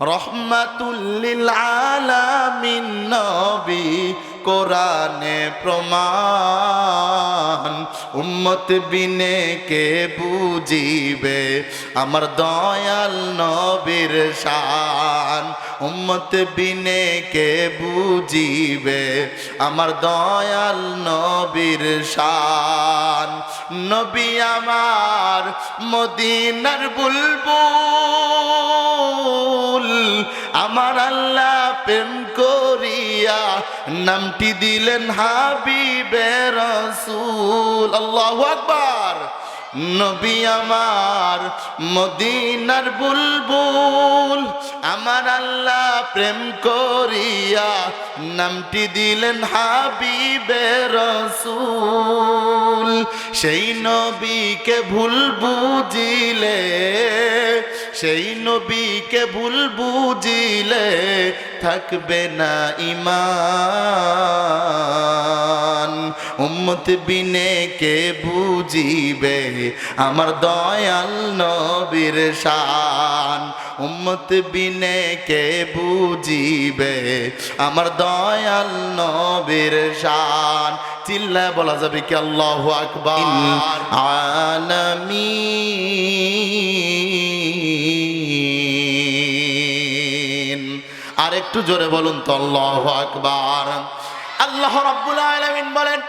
রহমাতুল্লিল আলামিন নবী কোরআনে প্রমাণ, উম্মত বিনে কে বুঝিবে? আমার দয়াল নবীর শান, উম্মত বিনে কে বুঝিবে? আমার দয়াল নবীর শান নবী আমার মদিনার বুলবুল। আমার আল্লাহ প্রেম করিয়া নামটি দিলেন হাবিবে রসুল। আল্লাহ আকবার। নবী আমার মদিনার বুলবুল, আমার আল্লাহ প্রেম করিয়া নামটি দিলেন হাবিবে রসুল। সেই নবীকে ভুল বুঝিলে, সেই নবীকে ভুল বুঝিলে থাকবে না ইমান। উম্মত বিনে কে বুঝিবে? আমার দয়াল নবীর শান। উম্মত বিনে কে বুঝিবে? আমার দয়াল নবীর শান। চিল্লা বলা যাবে কি আল্লাহ আকবার? আলামিন। আর একটু জোরে বলুন তো, আল্লাহ আকবার। আল্লাহ রাব্বুল আলামিন বলেন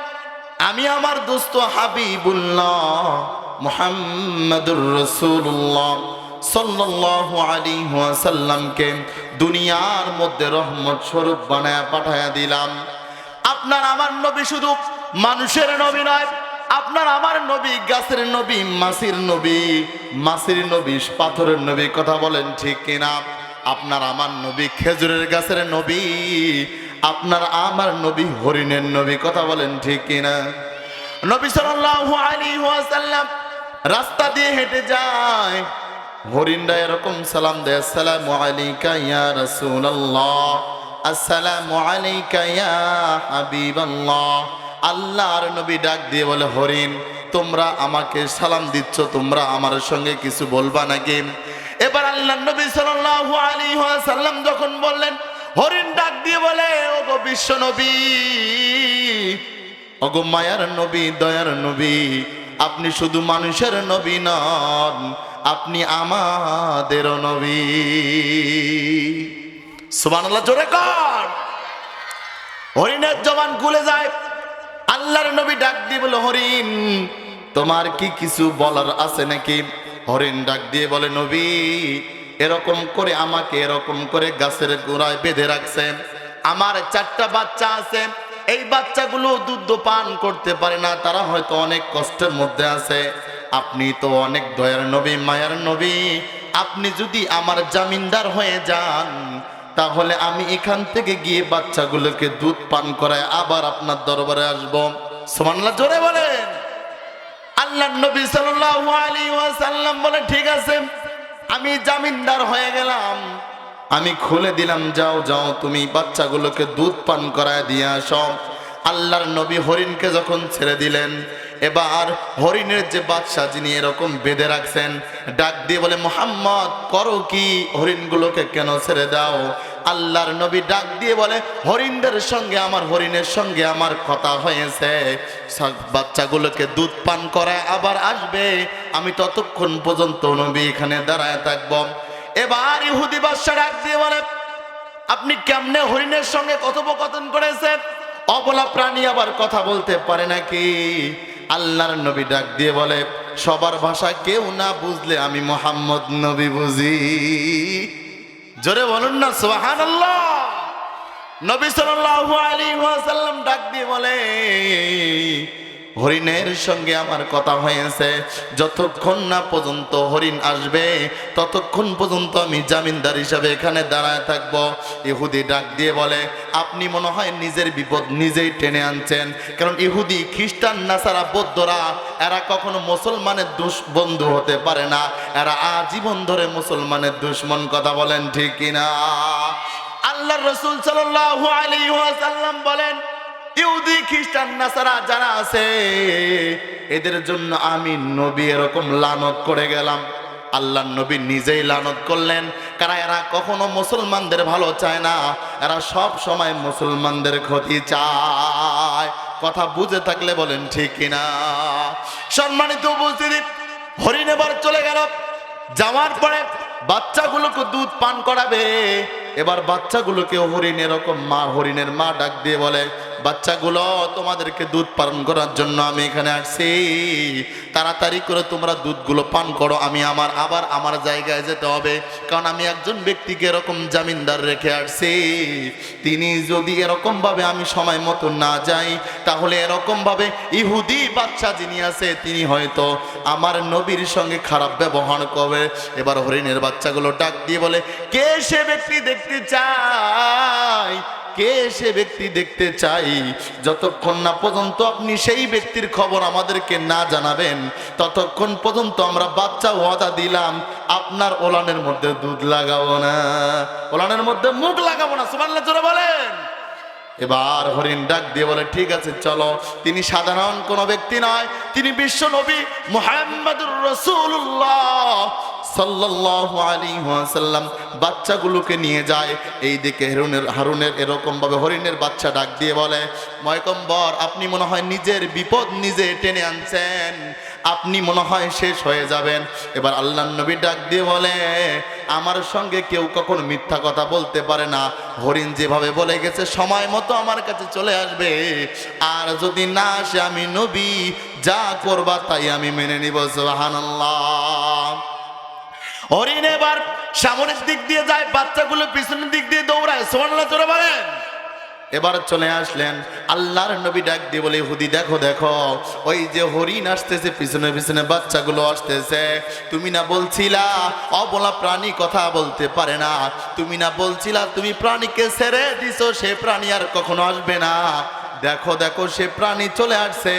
আমি আমার দোস্ত হাবিবুল্লাহ মুহাম্মাদুর রাসূলুল্লাহ সাল্লাল্লাহু আলাইহি ওয়াসাল্লামকে দুনিয়ার মধ্যে রহমত স্বরূপ বানায়া পাঠায়া দিলাম। আপনার আমার নবী শুধু মানুষের নবী নয়, আপনার আমার নবী গাছের নবী, মাসির নবী মাসির নবী, পাথরের নবী, কথা বলেন ঠিক কিনা? আপনার আমার নবী খেজুরের গাছের নবী আপনার আমার নবী, হরিণের নবী, কথা বলেন ঠিক কিনা? নবী ওয়াসাল্লাম রাস্তা দিয়ে হেঁটে যায়। হরিণরা এরকম সালাম দেয়, আসসালামু আলাইকা ইয়া রাসূলুল্লাহ, আসসালামু আলাইকা ইয়া হাবিবাল্লাহ। আল্লাহর নবী ডাক দিয়ে বলে, হরিণ, তোমরা আমাকে সালাম দিচ্ছ, তোমরা আমার সঙ্গে কিছু বলবা নাকি? এবার আল্লাহ নবী সাল্লাল্লাহু আলাইহি ওয়াসাল্লাম যখন বললেন হরিণ ডাক দিয়ে বলে ও গো বিশ্ব নবী অগো মায়ার নবী, দয়ার নবী, আপনি শুধু মানুষের নবী নন, আপনি আমাদেরও নবী। সুবহানাল্লাহ, জোরে কর। হরিণের জবান গুলে যায়। আল্লাহর নবী ডাক দিয়ে বলে, হরিণ, তোমার কি কিছু বলার আছে নাকি? হরিণ ডাক দিয়ে বলে, নবী এরকম করে আমাকে এরকম করে গাছের গোড়ায় বেঁধে রাখছে আমার চারটা বাচ্চা আছে, এই বাচ্চাগুলো দুধ পান করতে পারে না, তারা হয়তো অনেক কষ্টের মধ্যে আছে। আপনি তো অনেক দয়ার নবী, মায়ার নবী। আপনি যদি আমার জামিনদার হয়ে যান, তাহলে আমি এখান থেকে গিয়ে বাচ্চাগুলোকে দুধ পান করায় আবার আপনার দরবারে আসব। সুবহানাল্লাহ, জোরে বলেন। আল্লাহ নবী ওয়াসাল্লাম বলে, ঠিক আছে আমি জামিনদার হয়ে গেলাম। আমি খুলে দিলাম, যাও যাও, তুমি বাচ্চাগুলোকে দুধ পান করায় দিয়ে আসো। আল্লাহর নবী হরিণকে যখন ছেড়ে দিলেন, এবার হরিণের যে বাদশাহ যিনি এরকম বেঁধে রাখছেন, ডাক দিয়ে বলে, মোহাম্মদ, করো কি? হরিণগুলোকে কেন ছেড়ে দাও? আল্লাহর নবী ডাক দিয়ে বলে, হরিণদের সঙ্গে আমার, হরিণের সঙ্গে আমার কথা হয়েছে। বাচ্চাগুলোকে দুধ পান করায় আবার আসবে। আমি ততক্ষণ পর্যন্ত নবী এখানে দাঁড়ায় থাকব। এবার ইহুদি বাদশাহ ডাক দিয়ে বলে, আপনি কেমনে হরিণের সঙ্গে কথোপকথন করেছেন? অবলা প্রাণী আবার কথা বলতে পারে নাকি? আল্লাহর নবী ডাক দিয়ে বলে, সবার ভাষা কেউ না বুঝলে আমি মোহাম্মদ নবী বুঝি। জোরে বলুন না সোহান নবী সাল আলী ডাক দিয়ে বলে হরিণের সঙ্গে আমার কথা হয়েছে। যতক্ষণ না পর্যন্ত হরিণ আসবে, ততক্ষণ পর্যন্ত আমি জামিনদার হিসাবে এখানে দাঁড়ায় থাকব। ইহুদি ডাক দিয়ে বলে, আপনি মনে হয় নিজের বিপদ নিজেই টেনে আনছেন। কারণ ইহুদি, খ্রিস্টান, নাসারা, বৌদ্ধরা, এরা কখনো মুসলমানের দুষ বন্ধু হতে পারে না। এরা আজীবন ধরে মুসলমানের দুশ্মন। কথা বলেন ঠিক কিনা? আল্লাহ রসুল সাল্লাল্লাহু আলাইহি ওয়াসাল্লাম বলেন ইহুদি খ্রিস্টান, নাসারা যারা আছে, এদের জন্য আমি নবী এরকম লানত করে গেলাম। আল্লাহ নবী নিজেই লানত করলেন। কারা এরা কখনো মুসলমানদের ভালো চায় না? এরা সব সময় মুসলমানদের ক্ষতি চায়। কথা বুঝে থাকলে বলেন, ঠিক কিনা? সম্মানিত উপস্থিতি, হরিণ এবার চলে গেল। যাওয়ার পরে বাচ্চাগুলোকে দুধ পান করাবে। এবার বাচ্চাগুলোকে হরিণ এরকম মা, হরিণের মা ডাক দিয়ে বলে বাচ্চাগুলো তোমাদেরকে দুধ পান করার জন্য আমি এখানে আসছি। তাড়াতাড়ি করে তোমরা দুধগুলো পান করো, আমি আমার, আবার আমার জায়গায় যেতে হবে। কারণ আমি একজন ব্যক্তিকে এরকম জামিনদার রেখে আসছি। তিনি যদি এরকমভাবে আমি সময় মতো না যাই, তাহলে এরকমভাবে ইহুদি বাচ্চা যিনি আছে, তিনি হয়তো আমার নবীর সঙ্গে খারাপ ব্যবহার করবে। এবার হরিণের বাচ্চাগুলো ডাক দিয়ে বলে, কে সে ব্যক্তি দেখতে চায়? কে সে ব্যক্তি দেখতে চাই? যতক্ষণ না পর্যন্ত আপনি সেই ব্যক্তির খবর আমাদেরকে না জানাবেন, ততক্ষণ পর্যন্ত আমরা বাচ্চা ওয়াদা দিলাম, আপনার ওলানের মধ্যে দুধ লাগাবো না। ওলানের মধ্যে মুখ লাগাবো না সুমান্লা জোরে বলেন। এবার হরিণ ডাক দিয়ে বলে, ঠিক আছে, চলো। তিনি সাধারণ কোনো ব্যক্তি নয়, তিনি বিশ্ব নবী মুহাম্মদুর রসুল্লাহ সাল্লাল্লাহু বাচ্চাগুলোকে নিয়ে যায়। এই দিকে হারুনের হারুনের এরকম ভাবে হরিণের বাচ্চা ডাক দিয়ে বলে, ময়কম্বর, আপনি মনে হয় নিজের বিপদ নিজে টেনে আনছেন। আপনি মনে হয় শেষ হয়ে যাবেন। এবার আল্লাহ নবী ডাক দিয়ে বলে, আমার সঙ্গে কেউ কখনো মিথ্যা কথা বলতে পারে না। হরিণ যেভাবে বলে গেছে, সময় মতো আমার কাছে চলে আসবে। আর যদি না আসে, আমি নবী, যা করবা তাই আমি মেনে নিব, সুবহানাল্লাহ। হরিণ এবার সামনের দিক দিয়ে যায়, বাচ্চাগুলো পিছনের দিক দিয়ে দৌড়ায়। সোমান্লা চলে বলেন। এবার চলে আসলেন, আল্লাহর নবী ডাক দিয়ে বলে, হুদি, দেখো দেখো, ওই যে হরিণ আসতেছে, পিছনে পিছনে বাচ্চাগুলো আসতেছে। তুমি না বলছিলা, অবলা প্রাণী কথা বলতে পারে না। তুমি না বলছিলা, তুমি প্রাণীকে ছেড়ে দিছো, সে প্রাণী আর কখনো আসবে না। দেখো দেখো, সে প্রাণী চলে আসছে।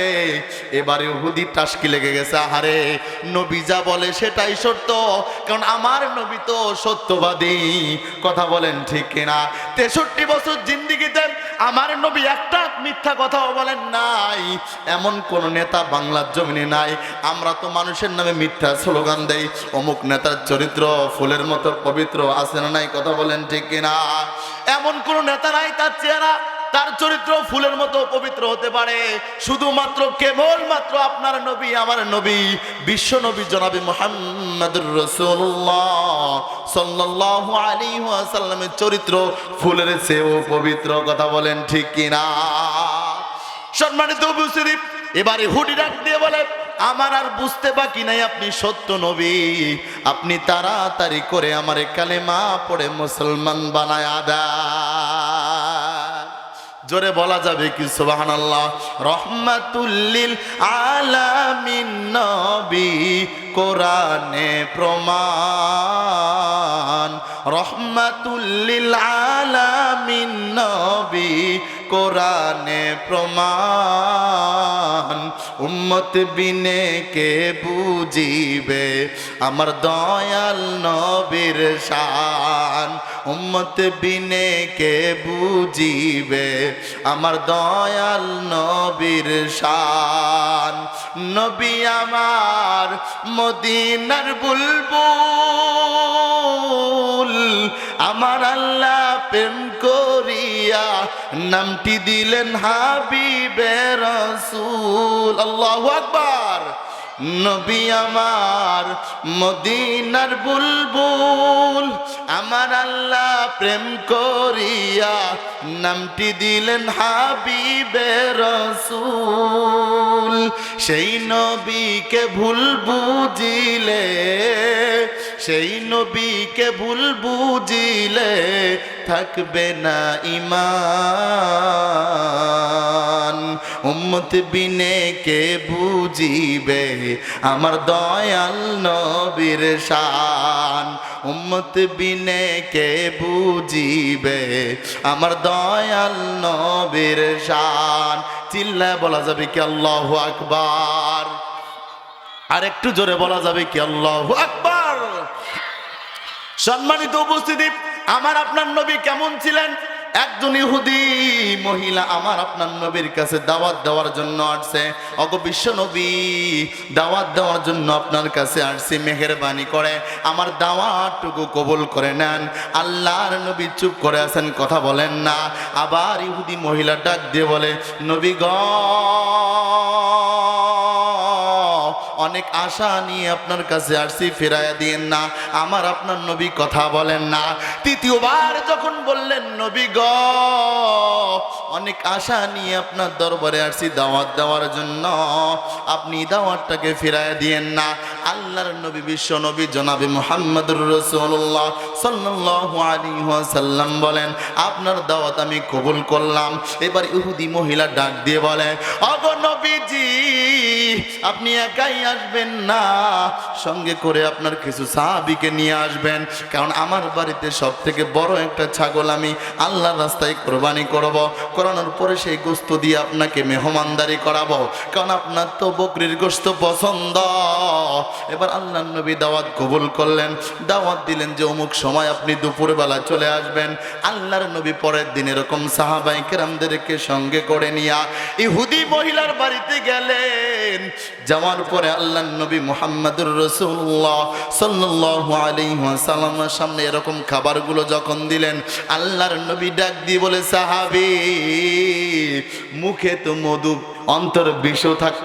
এবারে হুদি টাসকি লেগে গেছে। আহারে, নবী যা বলে সেটাই সত্য। কারণ আমার নবী তো সত্যবাদী। কথা বলেন ঠিক কিনা? তেষট্টি বছর জিন্দিগিতে আমার নবী একটা মিথ্যা কথাও বলেন নাই। এমন কোন নেতা বাংলার জমিনে নাই। আমরা তো মানুষের নামে মিথ্যা স্লোগান দেই। অমুক নেতার চরিত্র ফুলের মতো পবিত্র আছে না নাই? কথা বলেন ঠিক কিনা? এমন কোন নেতা নাই তার চেহারা তার চরিত্র ফুলের মতো পবিত্র হতে পারে। শুধুমাত্র কেবলমাত্র আপনার নবী, আমার নবী, বিশ্ব নবী জনাবি মোহাম্মদুর রসুল্লাহ সাল্লাল্লাহু আলাইহি ওয়াসাল্লামের চরিত্র ফুলের চেয়েও পবিত্র, কথা বলেন ঠিক কিনা? সম্মানিত উপস্থিতি এবারে হুডি ডাক দিয়ে বলে, আমার আর বুঝতে বাকি নাই আপনি সত্য নবী। আপনি তাড়াতাড়ি করে আমারে কালেমা পড়ে মুসলমান বানায় আদা জোরে বলা যাবে কি? সুবাহান আল্লাহ রহমাতুল্লিল আলামিন নবী কোরআনে প্রমাণ। রহমাতুল্লিল আলামিন নবী কোরআনে প্রমাণ। উম্মত বিনে কে বুঝিবে? আমার দয়াল নবীর শান। উম্মত বিনে কে বুঝিবে? আমার দয়াল নবীর শান। নবী আমার মদিনার বুলবুল আমার আল্লাহ প্রেম করিয়া নামটি দিলেন হাবিবে রসুল। আল্লাহ আকবার। নবী আমার মদিনার বুলবুল, আমার আল্লাহ প্রেম করিয়া নামটি দিলেন হাবিবে রসুল। সেই নবীকে ভুল বুঝিলে সেই নবীকে ভুল বুঝিলে থাকবে না ইমান। উম্মত বিনে কে বুঝিবে আমার দয়াল নবীর শান। উম্মত বিনে কে বুঝিবে আমার দয়াল নবীর শান। চিল্লায় বলা যাবে কি আল্লাহ আকবার? আর একটু জোরে বলা যাবে কি আল্লাহ আকবার? সম্মানিত উপস্থিতি, আমার আপনার নবী কেমন ছিলেন? একজন ইহুদি মহিলা আমার আপনার নবীর কাছে দাওয়াত দেওয়ার জন্য আসছে। অগ বিশ্ব নবী, দাওয়াত দেওয়ার জন্য আপনার কাছে আসছি, মেহেরবানি করে। আমার দাওয়াতটুকু কবুল করে নেন। আল্লাহর নবী চুপ করে আছেন, কথা বলেন না। আবার ইহুদি মহিলা ডাক দিয়ে বলে, নবী গ অনেক আশা নিয়ে আপনার কাছে আসছি, ফেরাইয়া দিয়েন না। আমার আপনার নবী কথা বলেন না। তৃতীয়বার যখন বললেন, নবী গ অনেক আশা নিয়ে আপনার দরবারে আসছি দাওয়াত দেওয়ার জন্য। আপনি দাওয়াতটাকে ফিরাইয়া দিয়েন না। আল্লাহর নবী, বিশ্ব নবী, জনাবি মোহাম্মদুর রসুল্লাহ সাল্লাল্লাহু আলাইহি ওয়াসাল্লাম বলেন, আপনার দাওয়াত আমি কবুল করলাম। এবার ইহুদি মহিলা ডাক দিয়ে বলে, অগ নবীজি, আপনি একাই আসবেন না। সঙ্গে করে আপনার কিছু সাহাবিকে নিয়ে আসবেন। কারণ আমার বাড়িতে সব থেকে বড় একটা ছাগল আমি আল্লাহর রাস্তায় কোরবানি করব। করানোর পরে সেই গোস্ত দিয়ে আপনাকে মেহমানদারি করাবো। কারণ আপনার তো বকরির গোস্ত পছন্দ। এবার আল্লাহ নবী দাওয়াত কবুল করলেন। দাওয়াত দিলেন যে অমুক সময় আপনি দুপুরবেলা চলে আসবেন। আল্লাহর নবী পরের দিন এরকম সাহাবাই কেরামদেরকে সঙ্গে করে নিয়া ইহুদি মহিলার বাড়িতে গেলেন। যাওয়ার পরে আল্লাহ নবী মোহাম্মদুর রসুল্লাহ সাল্লাল্লাহু আলাইহি ওয়াসাল্লামের সামনে এরকম খাবারগুলো যখন দিলেন, আল্লাহর নবী ডাক দিয়ে বলে, সাহাবী মুখে তো মধু অন্তর বিষ থাকতে